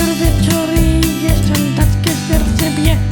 Wieczór wieczór i jeszcze takie serce bije.